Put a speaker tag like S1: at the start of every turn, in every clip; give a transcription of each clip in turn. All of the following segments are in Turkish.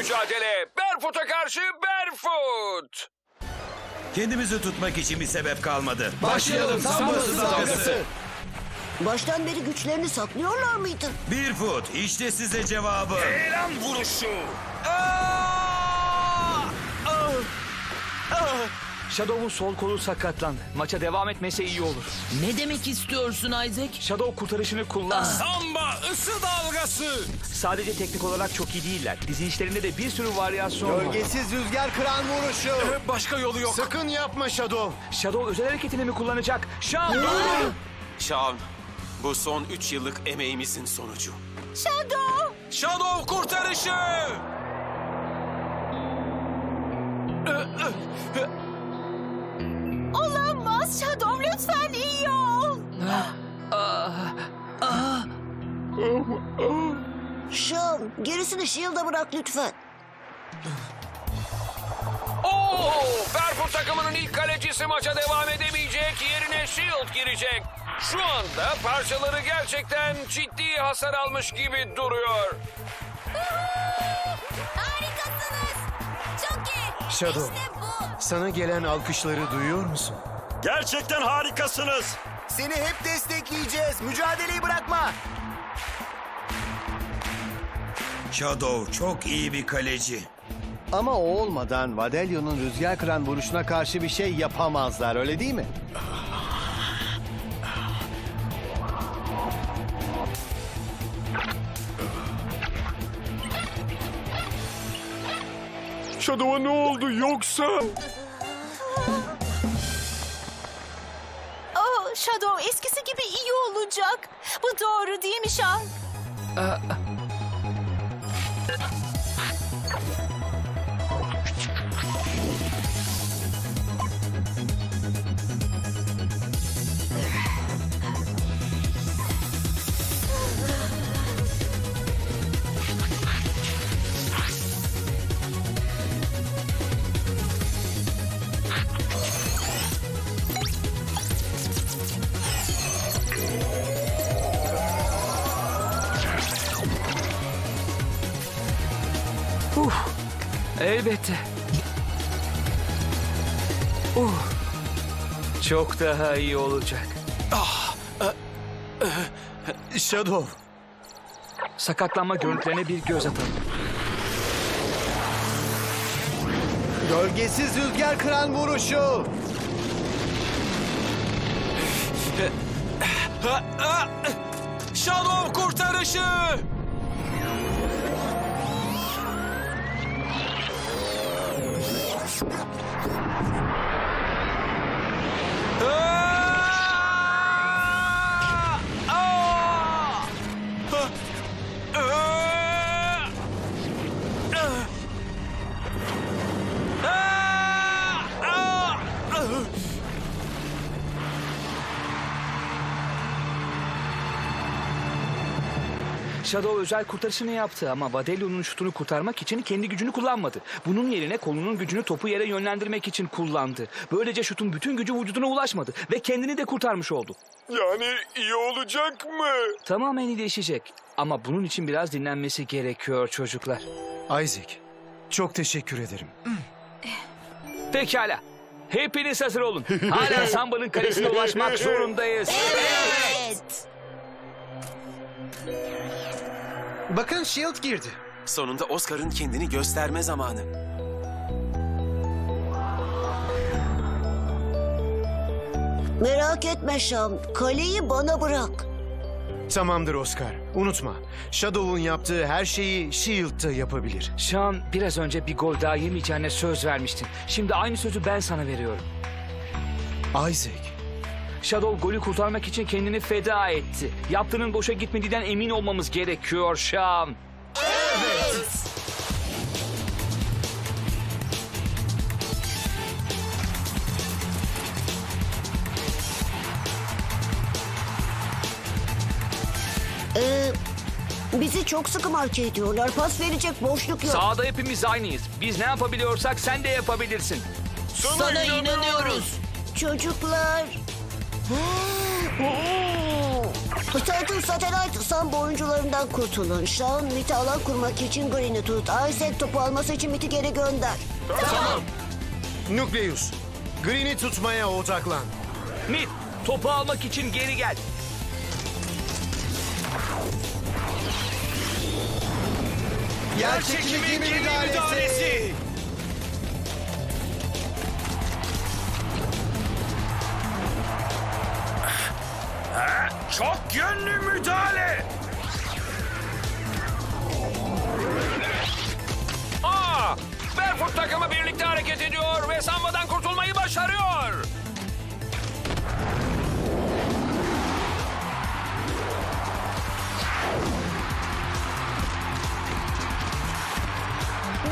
S1: mücadele. Barefoot'a karşı Barefoot.
S2: Kendimizi tutmak için bir sebep kalmadı.
S3: Başlayalım. Sambası dalgası.
S4: Baştan beri güçlerini saklıyorlar mıydı?
S2: Bir foot. İşte size cevabı.
S1: Elan vuruşu.
S3: Shadow'un sol kolu sakatlandı. Maça devam etmese iyi olur.
S5: Ne demek istiyorsun Isaac?
S3: Shadow kurtarışını kullandı.
S1: Samba ısı dalgası.
S3: Sadece teknik olarak çok iyi değiller. Dizilişlerinde de bir sürü varyasyon var.
S6: Bölgesiz rüzgar kıran vuruşu.
S1: Başka yolu yok.
S6: Sakın yapma Shadow.
S3: Shadow özel hareketini mi kullanacak? Şan!
S7: Şahan, bu son 3 yıllık emeğimizin sonucu.
S4: Shadow!
S7: Shadow kurtarışı!
S4: Gerisini Shield'a bırak lütfen.
S1: Oo, Barefoot takımının ilk kalecisi maça devam edemeyecek. Yerine Shield girecek. Şu anda parçaları gerçekten ciddi hasar almış gibi duruyor.
S8: Harikasınız. Çok iyi.
S6: Shadow.
S8: İşte bu.
S6: Sana gelen alkışları duyuyor musun?
S2: Gerçekten harikasınız.
S6: Seni hep destekleyeceğiz. Mücadeleyi bırakma.
S2: Shadow çok iyi bir kaleci.
S6: Ama o olmadan Vadelio'nun rüzgar kıran vuruşuna karşı bir şey yapamazlar öyle değil mi?
S1: Shadow'a ne oldu yoksa?
S8: Oh, Shadow eskisi gibi iyi olacak. Bu doğru değil mi Şan?
S3: Elbette. Uh. Çok daha iyi olacak.
S6: Shadow.
S3: Sakatlanma görüntülerine bir göz atalım.
S6: Gölgesiz rüzgar kıran vuruşu.
S7: Shadow kurtarışı!
S3: Shadow özel kurtarışını yaptı ama Vadelio'nun şutunu kurtarmak için kendi gücünü kullanmadı. Bunun yerine kolunun gücünü topu yere yönlendirmek için kullandı. Böylece şutun bütün gücü vücuduna ulaşmadı ve kendini de kurtarmış oldu.
S1: Yani iyi olacak mı?
S3: Tamamen iyileşecek ama bunun için biraz dinlenmesi gerekiyor çocuklar.
S6: Isaac. Çok teşekkür ederim.
S3: Pekala. Hepiniz hazır olun. Hala Samba'nın kalesine ulaşmak zorundayız.
S4: Evet.
S6: Bakın Shield girdi.
S7: Sonunda Oscar'ın kendini gösterme zamanı.
S4: Merak etme Sean. Kaleyi bana bırak.
S6: Tamamdır Oscar. Unutma. Shadow'un yaptığı her şeyi Shield'da yapabilir.
S3: Şan biraz önce bir gol daha yemeyeceğine söz vermiştin. Şimdi aynı sözü ben sana veriyorum.
S6: Isaac.
S3: Shadow golü kurtarmak için kendini feda etti. Yaptığının boşa gitmediğinden emin olmamız gerekiyor Şan.
S4: Ee, bizi çok sıkı marke ediyorlar. Pas verecek boşluk yok.
S3: Sahada hepimiz aynıyız. Biz ne yapabiliyorsak sen de yapabilirsin.
S5: Sana inanıyoruz.
S4: Çocuklar. Titan Satellite Samba oyuncularından kurtulun. Sean Mit'i alan kurmak için Green'i tut. Isaac topu alması için Mit'i geri gönder.
S6: Nukleus, Green'i tutmaya odaklan.
S3: Mit, topu almak için geri gel.
S2: Yer çekimi gemi müdahalesi. Ha, çok yönlü müdahale.
S1: Aa! Barefoot takımı birlikte hareket ediyor ve Samba'dan kurtulmayı başarıyor.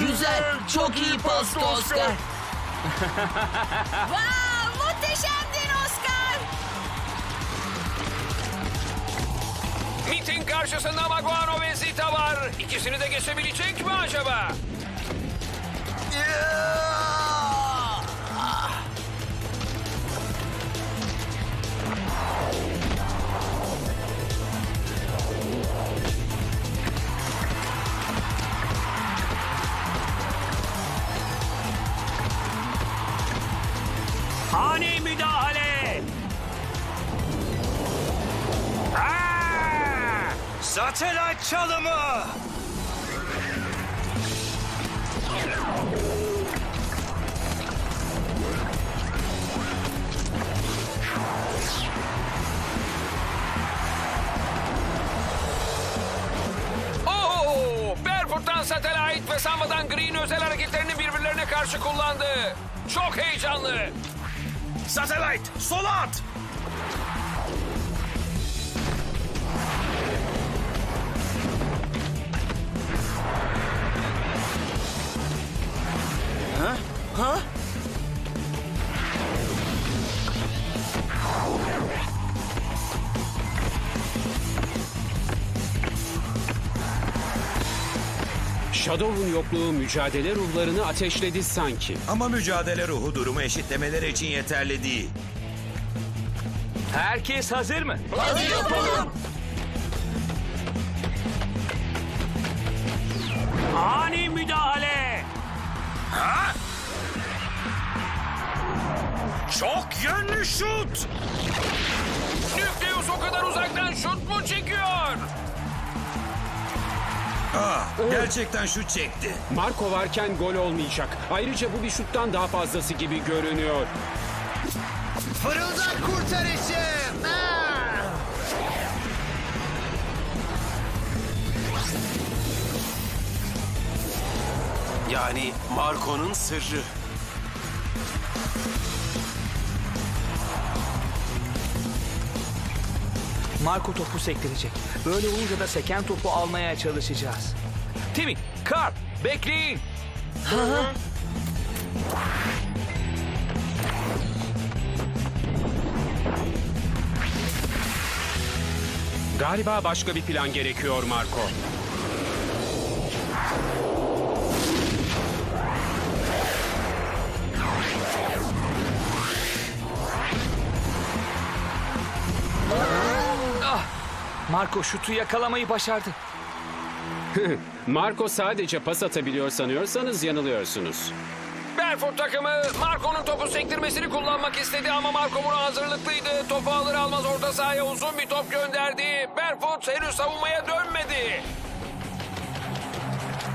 S5: Güzel. Çok iyi pastı Oscar.
S8: Wow,
S1: Mit'in karşısında Maguano ve Zita var. İkisini de geçebilecek mi acaba?
S2: Ani Ha! Satellite çalımı.
S1: Oo! Barefoot'tan Satellite ve Samba'dan Green özel hareketlerini birbirlerine karşı kullandı. Çok heyecanlı.
S2: Satellite sola at.
S9: Shadow'un yokluğu mücadele ruhlarını ateşledi sanki.
S2: Ama mücadele ruhu durumu eşitlemeleri için yeterli değil.
S3: Herkes hazır mı?
S2: Ani müdahale. Ha? Çok yönlü şut.
S1: Nükleus o kadar uzaktan şut mu çekiyor?
S2: Ah, gerçekten şut çekti.
S9: Marco varken gol olmayacak. Ayrıca bu bir şuttan daha fazlası gibi görünüyor.
S6: Fırıldak kurtarışı.
S7: Yani Marco'nun sırrı.
S3: Marco topu sektirecek. Böyle olunca da seken topu almaya çalışacağız. Timmy, Carl, bekleyin.
S9: Galiba başka bir plan gerekiyor Marco.
S3: Marco şutu yakalamayı başardı.
S9: Marco sadece pas atabiliyor sanıyorsanız yanılıyorsunuz.
S1: Barefoot takımı Marco'nun topu sektirmesini kullanmak istedi ama Marco buna hazırlıklıydı. Topu alır almaz orta sahaya uzun bir top gönderdi. Barefoot henüz savunmaya dönmedi.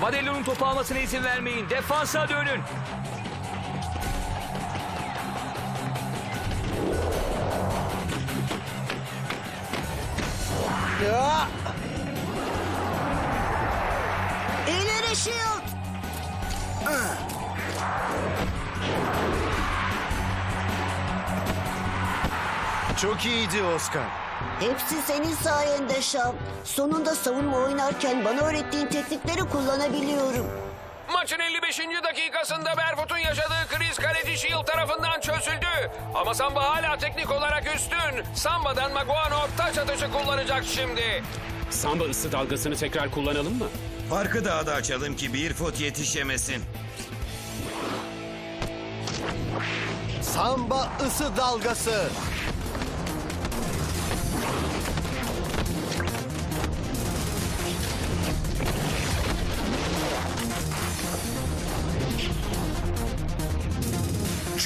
S3: Vadello'nun topu almasına izin vermeyin. Defansa dönün.
S4: İleri Shield.
S6: Çok iyiydi Oscar.
S4: Hepsi senin sayende Sean. Sonunda savunma oynarken bana öğrettiğin teknikleri kullanabiliyorum.
S1: Maçın 55. dakikasında Barefoot'un yaşadığı kriz kaleci Shield tarafından çözüldü. Ama Samba hala teknik olarak üstün. Samba'dan Maguano taç atışı kullanacak şimdi.
S9: Samba ısı dalgasını tekrar kullanalım mı?
S2: Farkı daha da açalım ki bir fut yetişemesin.
S6: Samba ısı dalgası.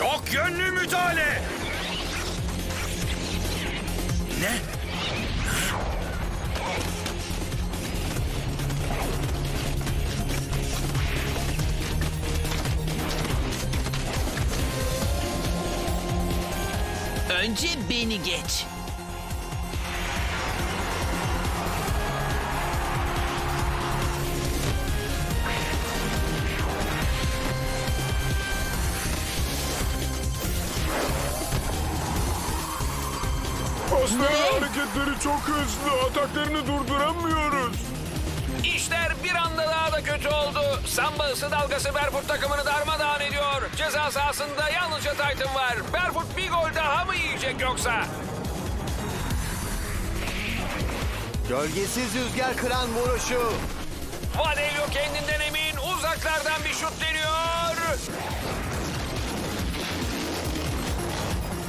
S2: Çok yönlü müdahale. Ne?
S5: Önce beni geç.
S1: Samba ısı dalgası Berfut takımını darmadağın ediyor. Ceza sahasında yalnızca Titan var. Berfut bir gol daha mı yiyecek yoksa?
S6: Gölgesiz rüzgar kıran vuruşu.
S1: Vadelio kendinden emin uzaklardan bir şut deniyor.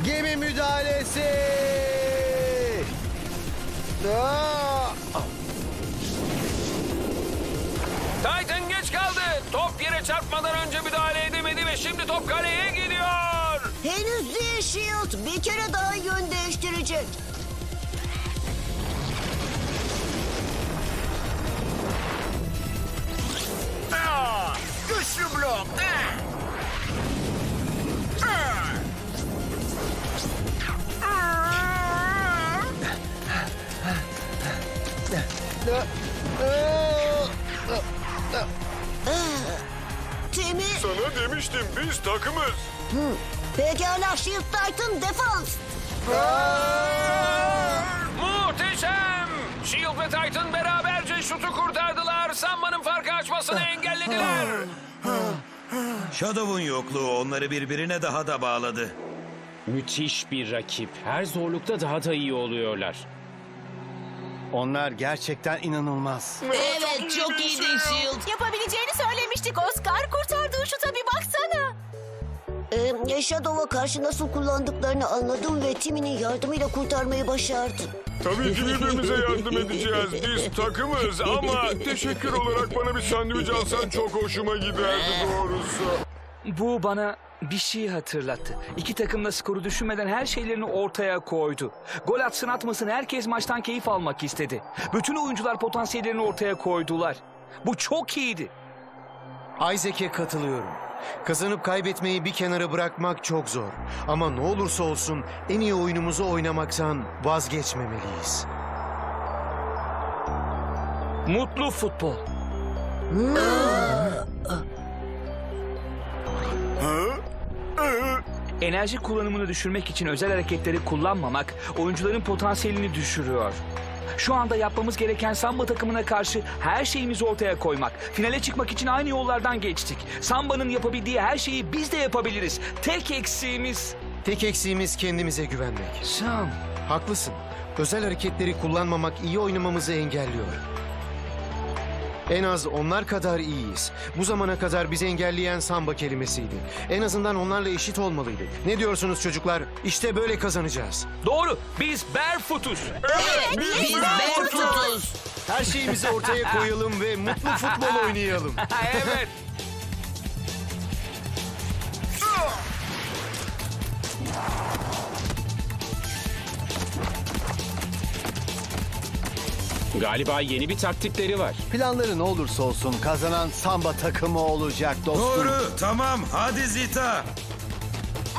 S6: Gemi müdahalesi. Aa!
S1: Çarpmadan önce müdahale edemedi ve şimdi top kaleye gidiyor.
S4: Henüz değil Shield. Bir kere daha yön değiştirecek.
S1: Güçlü blok.
S4: Temi,
S10: Demiştim biz takımız.
S4: pekala Shield Titan defans.
S1: Muhteşem. Shield ve Titan beraberce şutu kurtardılar. Samba'nın farkı açmasını engellediler.
S2: Shadow'un yokluğu onları birbirine daha da bağladı.
S9: Müthiş bir rakip. Her zorlukta daha da iyi oluyorlar.
S6: Onlar gerçekten inanılmaz.
S5: Evet çok iyiydin Shield.
S8: Yapabileceğini
S4: Shadow'a karşı nasıl kullandıklarını anladım ve Timmy'nin yardımıyla kurtarmayı başardım.
S10: Tabii ki birbirimize yardım edeceğiz. Biz takımız ama teşekkür olarak bana bir sandviç alsan çok hoşuma giderdi doğrusu.
S3: Bu bana bir şey hatırlattı. İki takım da skoru düşünmeden her şeylerini ortaya koydu. Gol atsın atmasın herkes maçtan keyif almak istedi. Bütün oyuncular potansiyellerini ortaya koydular. Bu çok iyiydi.
S6: Isaac'e katılıyorum. Kazanıp kaybetmeyi bir kenara bırakmak çok zor. Ama ne olursa olsun en iyi oyunumuzu oynamaktan vazgeçmemeliyiz.
S3: Mutlu futbol. Enerji kullanımını düşürmek için özel hareketleri kullanmamak oyuncuların potansiyelini düşürüyor. Şu anda yapmamız gereken Samba takımına karşı her şeyimizi ortaya koymak. Finale çıkmak için aynı yollardan geçtik. Samba'nın yapabildiği her şeyi biz de yapabiliriz. Tek eksiğimiz...
S6: Tek eksiğimiz kendimize güvenmek.
S3: Sam.
S6: Haklısın. Özel hareketleri kullanmamak iyi oynamamızı engelliyor. En az onlar kadar iyiyiz. Bu zamana kadar bizi engelleyen samba kelimesiydi. En azından onlarla eşit olmalıydık. Ne diyorsunuz çocuklar? İşte böyle kazanacağız.
S3: Doğru. Biz barefoot'uz.
S5: Biz Bertutuz.
S6: Her şeyimizi ortaya koyalım ve mutlu futbol oynayalım.
S3: evet.
S9: Galiba yeni bir taktikleri var.
S11: Planları ne olursa olsun kazanan samba takımı olacak dostum.
S2: Doğru, tamam. Hadi Zita.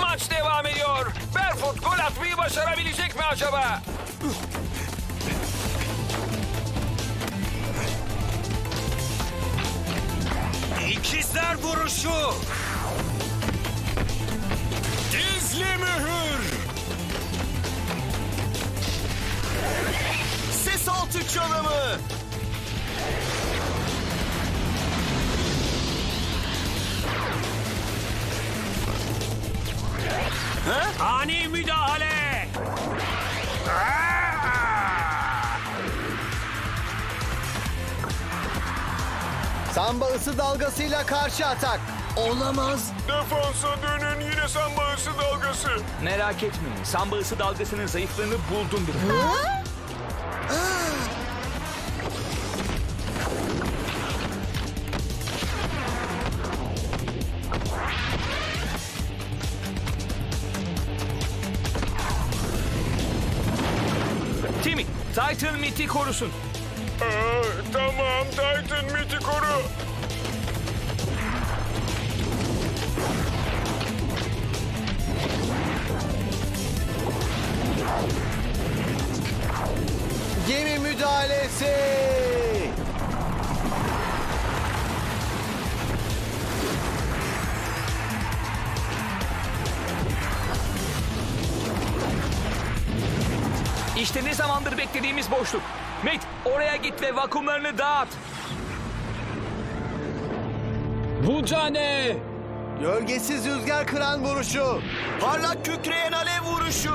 S1: Maç devam ediyor. Berfut gol atmayı başarabilecek mi acaba?
S2: İkizler vuruşu. Gizli mühür.
S6: Altı çalımı.
S1: Ani müdahale.
S11: Samba ısı dalgasıyla karşı atak.
S5: Olamaz.
S10: Defansa dönün yine samba ısı dalgası.
S3: Merak etmeyin. Samba ısı dalgasının zayıflığını buldum bile. Titan korusun.
S10: Aa, tamam Titan Mit'i koru.
S11: Gemi müdahalesi.
S3: İşte ne zamandır beklediğimiz boşluk. Mit oraya git ve vakumlarını dağıt.
S9: Bu ne?
S11: Gölgesiz rüzgar kıran vuruşu. Parlak kükreyen alev vuruşu.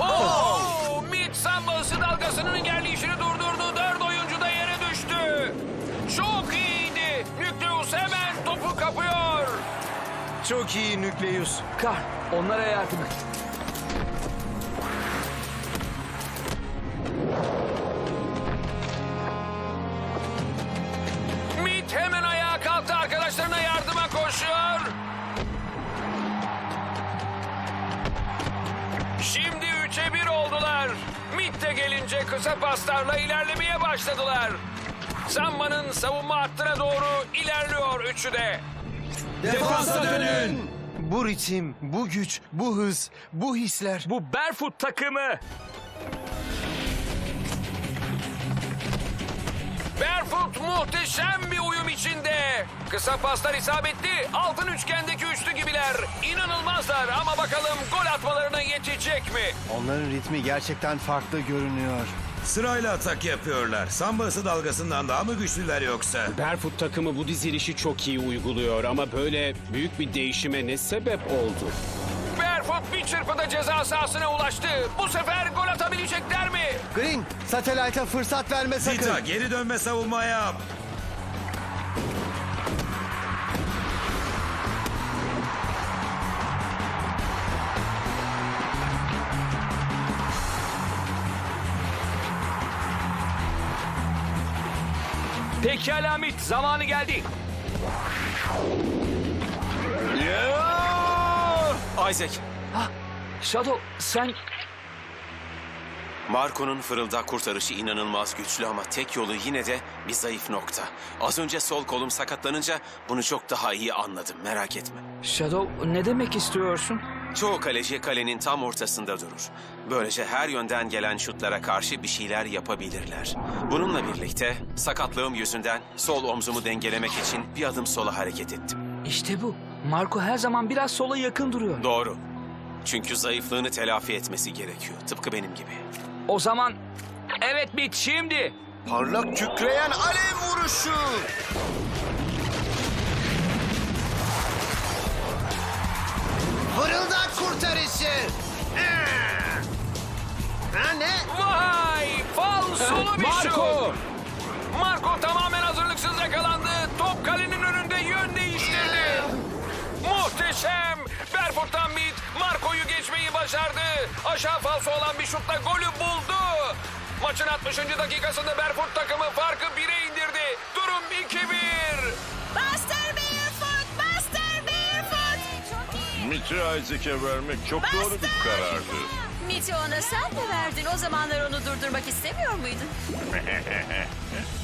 S1: Oo! Mid samba ısı dalgasının ilerleyişini durdurdu. Dört oyuncu da yere düştü. Çok iyiydi. Nükleus hemen topu kapıyor.
S6: Çok iyi Nükleus.
S3: Kar onlara yardım et.
S1: Kısa paslarla ilerlemeye başladılar. Samba'nın savunma hattına doğru ilerliyor üçü de.
S2: Defansa dönün.
S6: Bu ritim, bu güç, bu hız, bu hisler.
S3: Bu Barefoot takımı.
S1: Barefoot muhteşem bir uyum içinde. Kısa paslar isabetli. Altın üçgendeki üçlü gibiler. İnanılmazlar ama bakalım gol atmalarına yetecek mi?
S11: Onların ritmi gerçekten farklı görünüyor.
S2: Sırayla atak yapıyorlar. Sambası dalgasından daha mı güçlüler yoksa?
S9: Barefoot takımı bu dizilişi çok iyi uyguluyor ama böyle büyük bir değişime ne sebep oldu?
S1: Barefoot bir çırpıda ceza sahasına ulaştı. Bu sefer gol atabilecekler mi?
S11: Green, Satellite'a fırsat verme sakın.
S2: Zita geri dönme savunma yap.
S3: Pekala Mit zamanı geldi.
S7: Isaac,
S3: Shadow sen
S7: Marco'nun fırıldak kurtarışı inanılmaz güçlü ama tek yolu yine de bir zayıf nokta. Az önce sol kolum sakatlanınca bunu çok daha iyi anladım, merak etme.
S3: Shadow ne demek istiyorsun?
S7: Çoğu kaleci kalenin tam ortasında durur. Böylece her yönden gelen şutlara karşı bir şeyler yapabilirler. Bununla birlikte sakatlığım yüzünden sol omzumu dengelemek için bir adım sola hareket ettim.
S3: İşte bu. Marco her zaman biraz sola yakın duruyor.
S7: Doğru. Çünkü zayıflığını telafi etmesi gerekiyor. Tıpkı benim gibi.
S3: O zaman evet Mit şimdi.
S11: Parlak kükreyen alev vuruşu. Fırıldak kurtarışı. Ha ne?
S1: Vay! Falsolu bir şut.
S9: Marco!
S1: Marco tamamen hazırlıksız yakalandı. Top kalenin önünde yön değiştirdi. Muhteşem! Barefoot'tan Mid Marco'yu geçmeyi başardı. Aşağı falso olan bir şutla golü buldu. Maçın 60. dakikasında Barefoot takımı farkı 1'e indirdi. Durum 2-1.
S10: Mitch'i Isaac'e vermek çok doğru bir karardı.
S8: Mit'i ona sen mi verdin? O zamanlar onu durdurmak istemiyor muydun?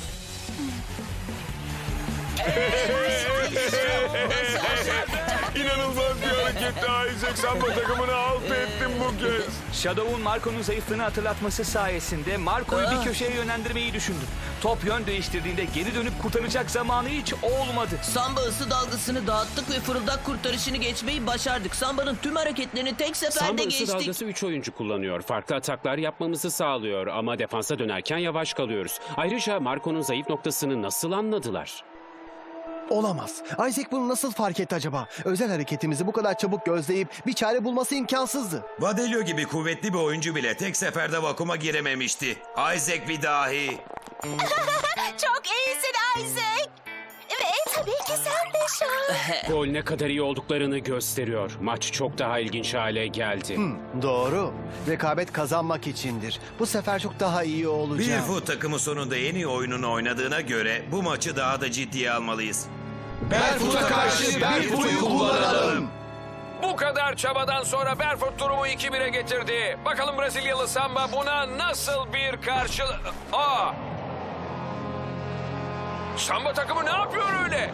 S10: İnanılmaz bir hareketle Isaac Samba takımını alt ettim bu kez.
S3: Shadow'un Marco'nun zayıflığını hatırlatması sayesinde Marco'yu bir köşeye yönlendirmeyi düşündüm. Top yön değiştirdiğinde geri dönüp kurtaracak zamanı hiç olmadı.
S5: Samba ısı dalgasını dağıttık ve fırıldak kurtarışını geçmeyi başardık. Samba'nın tüm hareketlerini tek seferde
S9: Samba ısı
S5: geçtik.
S9: dalgası 3 oyuncu kullanıyor. Farklı ataklar yapmamızı sağlıyor ama defansa dönerken yavaş kalıyoruz. Ayrıca Marco'nun zayıf noktasını nasıl anladılar?
S11: Olamaz. Isaac bunu nasıl fark etti acaba? Özel hareketimizi bu kadar çabuk gözleyip bir çare bulması imkansızdı.
S2: Vadelio gibi kuvvetli bir oyuncu bile tek seferde vakuma girememişti. Isaac bir dahi.
S8: Çok iyisin Isaac! Ve tabii ki sen de Sean.
S9: Gol ne kadar iyi olduklarını gösteriyor. Maç çok daha ilginç hale geldi.
S11: Doğru. Rekabet kazanmak içindir. Bu sefer çok daha iyi olacak.
S2: Barefoot takımı sonunda en iyi oyununu oynadığına göre bu maçı daha da ciddiye almalıyız.
S11: Barefoot'a karşı Barefoot'u kullanalım.
S1: Bu kadar çabadan sonra Berford durumu 2-1'e getirdi. Bakalım Brezilyalı Samba buna nasıl bir karşı... Aa! Samba takımı ne yapıyor öyle?